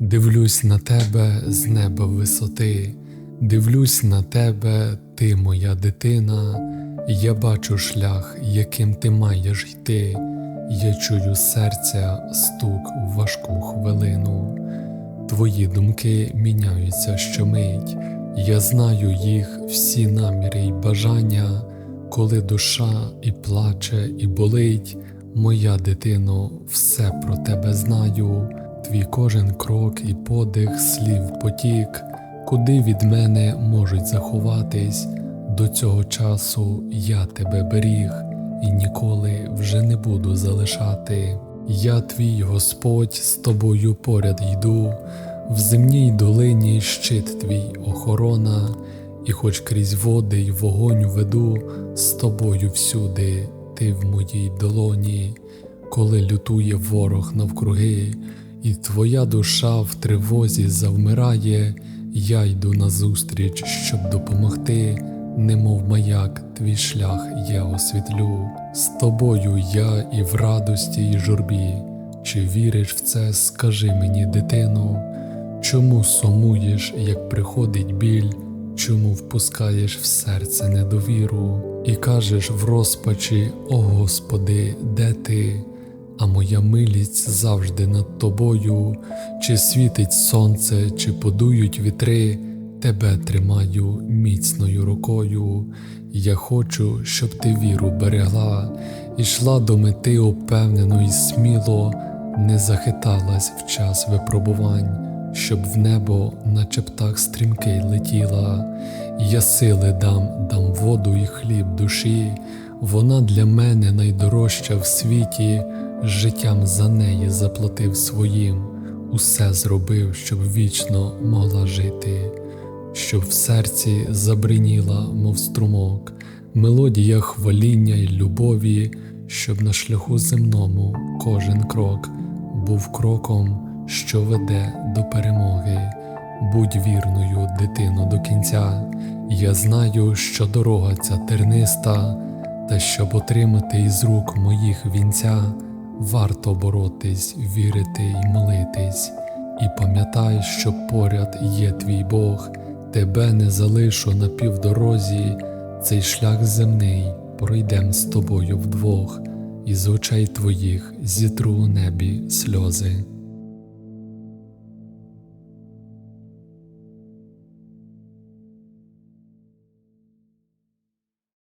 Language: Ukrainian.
Дивлюсь на тебе з неба висоти, дивлюсь на тебе, ти моя дитина, я бачу шлях, яким ти маєш йти, я чую серця стук в важку хвилину. Твої думки міняються щомить, я знаю їх всі наміри й бажання, коли душа і плаче, і болить, моя дитино, все про тебе знаю, твій кожен крок і подих слів потік, куди від мене можуть заховатись, до цього часу я тебе беріг і ніколи вже не буду залишати. Я твій Господь з тобою поряд йду, в земній долині щит твій охорона, і хоч крізь води й вогонь веду, з тобою всюди, ти в моїй долоні, коли лютує ворог навкруги, і твоя душа в тривозі завмирає, я йду назустріч, щоб допомогти, немов маяк, твій шлях я освітлю. З тобою я і в радості, і журбі. Чи віриш в це, скажи мені, дитино, чому сумуєш, як приходить біль, чому впускаєш в серце недовіру, і кажеш в розпачі, о Господи, де ти? А моя милість завжди над тобою, чи світить сонце, чи подують вітри, тебе тримаю міцною рукою. Я хочу, щоб ти віру берегла, ішла до мети упевнено і сміло, не захиталась в час випробувань, щоб в небо, наче птах стрімкий летіла. Я сили дам, дам воду і хліб душі, вона для мене найдорожча в світі, життям за неї заплатив своїм, усе зробив, щоб вічно могла жити щоб в серці забриніла, мов струмок, мелодія хваління й любові, щоб на шляху земному кожен крок був кроком, що веде до перемоги. Будь вірною, дитино, до кінця. Я знаю, що дорога ця терниста, та щоб отримати із рук моїх вінця, варто боротись, вірити й молитись. І пам'ятай, що поряд є твій Бог, тебе не залишу на півдорозі, цей шлях земний пройдем з тобою вдвох, і з очей твоїх зітру у небі сльози.